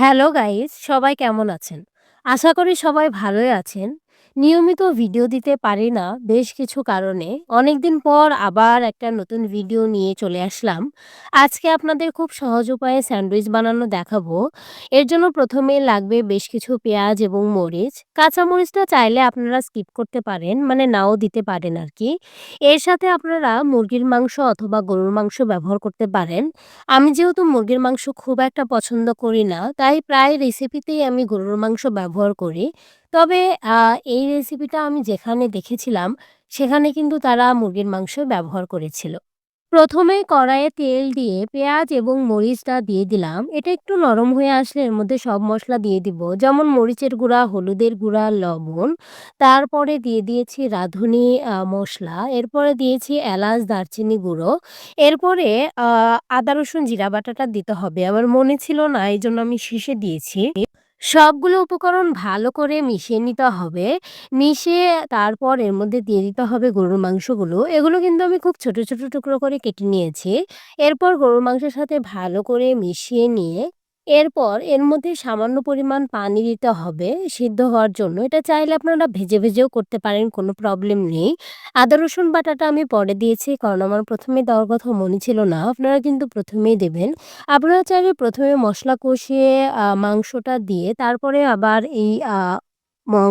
Hello guys সবাই কেমন আছেন? আশা করি সবাই ভালোই আছেন। নিয়মিত ভিডিও দিতে পারি না বেশ কিছু কারণে। অনেকদিন পর আবার একটা নতুন ভিডিও নিয়ে চলে আসলাম। আজকে আপনাদের খুব সহজ উপায়ে স্যান্ডউইচ বানানো দেখাবো। এর জন্য প্রথমে লাগবে বেশ কিছু পেঁয়াজ এবং মরিচ। কাঁচা মরিচটা চাইলে আপনারা স্কিপ করতে পারেন মানে নাও দিতে পারেন আর কি এর সাথে আপনারা মুরগির মাংস অথবা গরুর মাংস ব্যবহার করতে পারেন। আমি যেহেতু মুরগির মাংস খুব একটা পছন্দ করি না, তাই প্রায় রেসিপিতেই আমি গরুর মাংস ব্যবহার করি। তবে এই রেসিপিটা আমি যেখানে দেখেছিলাম সেখানে কিন্তু তারা মুরগির মাংস ব্যবহার করেছিল। প্রথমে কড়াইয়ে তেল দিয়ে পেঁয়াজ এবং মরিচটা দিয়ে দিলাম। এটা একটু নরম হয়ে আসলে এর মধ্যে সব মসলা দিয়ে দিব। যেমন মরিচের গুঁড়া, হলুদের গুঁড়া, লবণ। তারপরে দিয়ে দিয়েছি রাঁধুনি আ মসলা। এরপরে দিয়েছি এলাচ, দারচিনি গুঁড়ো। এরপরে আদা, রসুন, জিরা বাটাটা দিতে হবে। আমার মনে ছিল না এইজন্য আমি শেষে দিয়েছি। সবগুলো উপকরণ ভালো করে মিশিয়ে নিতে হবে। মিশিয়ে তারপর এর মধ্যে দিয়ে দিতে হবে গরুর মাংসগুলো। এগুলো কিন্তু আমি খুব ছোট, ছোট টুকরো করে কেটে নিয়েছি। এরপর গরুর মাংসের সাথে ভালো করে মিশিয়ে নিয়ে এরপর এর মধ্যে সামান্য পরিমাণ পানি দিতে হবে সিদ্ধ হওয়ার জন্য। এটা চাইলে আপনারা ভেজে, ভেজেও করতে পারেন কোনো প্রবলেম নেই। আদা রসুন বাটাটা আমি পরে দিয়েছি কারণ আমার প্রথমে দেওয়ার কথা মনে ছিল না। আপনারা কিন্তু প্রথমেই দেবেন। আপনারা চাইলে প্রথমে মশলা কষিয়ে মাংসটা দিয়ে তারপরে আবার এই আ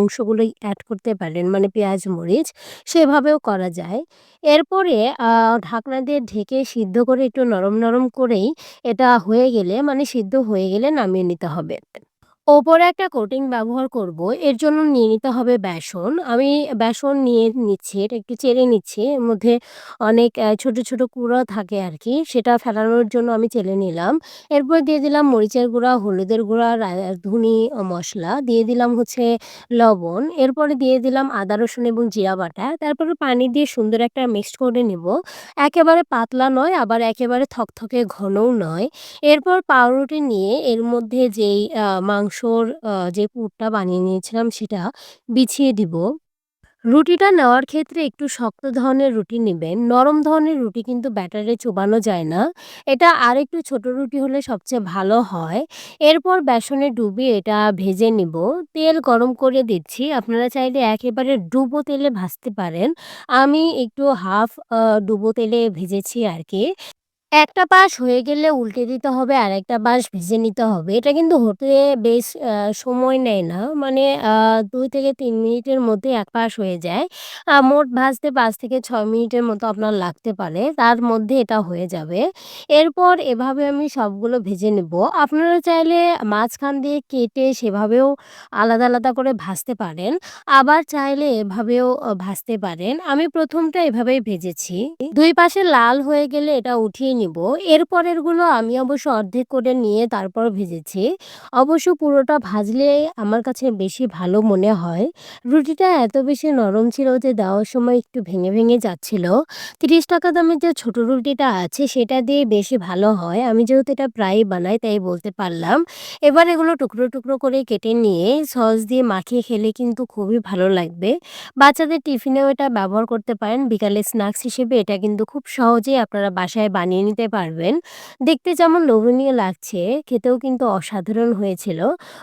অ্যাড করতে পারেন মানে পেঁয়াজ, মরিচ সেভাবেও করা যায়। এরপরে ঢাকনা দিয়ে ঢেকে সিদ্ধ করে একটু নরম, নরম করেই এটা হয়ে গেলে মানে সিদ্ধ হয়ে গেলে নামিয়ে নিতে হবে। ওপরে একটা কোটিং ব্যবহার করব। এর জন্য নিয়ে নিতে হবে বেসন। আমি বেসন নিয়ে নিচ্ছি। এটা একটু চেড়ে নিচ্ছি। এর মধ্যে অনেক ছোট, ছোট কুঁড়া থাকে আর কি সেটা ফেলানোর জন্য আমি চেলে নিলাম। এরপর দিয়ে দিলাম মরিচের গুঁড়া, হলুদের গুঁড়া, ধুনি মশলা দিয়ে দিলাম হচ্ছে লবণ। এরপরে দিয়ে দিলাম আদা, রসুন এবং জিরা বাটা। তারপরে পানি দিয়ে সুন্দর একটা মিক্সড করে নিব। একেবারে পাতলা নয় আবার একেবারে থকথকে ঘনও নয়। এরপর পাউরুটি নিয়ে এর মধ্যে যেই আ মাংসর যে পুরটা বানিয়ে নিয়েছিলাম সেটা বিছিয়ে দিব। রুটিটা নেওয়ার ক্ষেত্রে একটু শক্ত ধরনের রুটি নিবেন। নরম ধরনের রুটি কিন্তু ব্যাটারে চোবানো যায় না। এটা আর একটু ছোট রুটি হলে সবচেয়ে ভালো হয়। এরপর বেসনে ডুবিয়ে এটা ভেজে নিব। তেল গরম করে দিচ্ছি। আপনারা চাইলে একেবারে ডুবো তেলে ভাজতে পারেন। আমি একটু হাফ ডুবো তেলে ভেজেছি আরকি। একটা পাশ হয়ে গেলে উল্টে দিতে হবে আরেকটা পাশ ভেজে নিতে হবে। এটা কিন্তু হতে বেশ সময় নেয় না। মানে ২ থেকে তিন মিনিটের মধ্যে এক পাশ হয়ে যায়। মোট ভাজতে পাঁচ থেকে ৬ মিনিটের মতো আপনার লাগতে পারে। তার মধ্যে এটা হয়ে যাবে। এরপর এভাবে আমি সবগুলো ভেজে নেব। আপনারা চাইলে মাঝখান দিয়ে কেটে সেভাবেও আলাদা, আলাদা করে ভাজতে পারেন। আবার চাইলে এভাবেও ভাজতে পারেন। আমি প্রথমটা এভাবেই ভেজেছি। দুই পাশে লাল হয়ে গেলে এটা উঠিয়ে নিব। এরপরেরগুলো আমি অবশ্য অর্ধেক করে নিয়ে তারপর ভেজেছি। অবশ্য পুরোটা ভাজলে আমার কাছে বেশি ভালো মনে হয়। রুটিটা এত বেশি নরম ছিল যে দেওয়ার সময় একটু ভেঙে, ভেঙে যাচ্ছিল। ৳৩০ দামের যে ছোট রুটিটা আছে সেটা দিয়ে বেশি ভালো হয়। আমি যেহেতু এটা প্রায়ই বানাই তাই বলতে পারলাম। এবার এগুলো টুকরো, টুকরো করে কেটে নিয়ে সস দিয়ে মাখিয়ে খেলে কিন্তু খুবই ভালো লাগবে। বাচ্চাদের টিফিনেও এটা ব্যবহার করতে পারেন। বিকালে স্ন্যাক্স হিসেবে এটা কিন্তু খুব সহজেই আপনারা বাসায় বানিয়ে নিতে পারবেন। দেখতে যেমন লোভনীয় লাগছে খেতেও কিন্তু অসাধারণ হয়েছিল।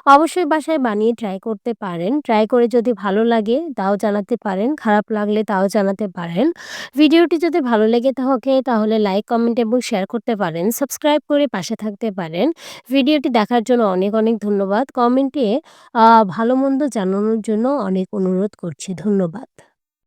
অবশ্যই বাসায় বানিয়ে ট্রাই করতে পারেন। ট্রাই করে যদি ভালো লাগে তাও জানাতে পারেন। খারাপ লাগলে তাও জানাতে পারেন। ভিডিওটি যদি ভালো লেগে থাকে তাহলে লাইক, কমেন্ট এবং শেয়ার করতে পারেন। সাবস্ক্রাইব করে পাশে থাকতে পারেন। ভিডিওটি দেখার জন্য অনেক, অনেক ধন্যবাদ। কমেন্টে আ ভালো-মন্দ জানানোর জন্য অনেক অনুরোধ করছি। ধন্যবাদ।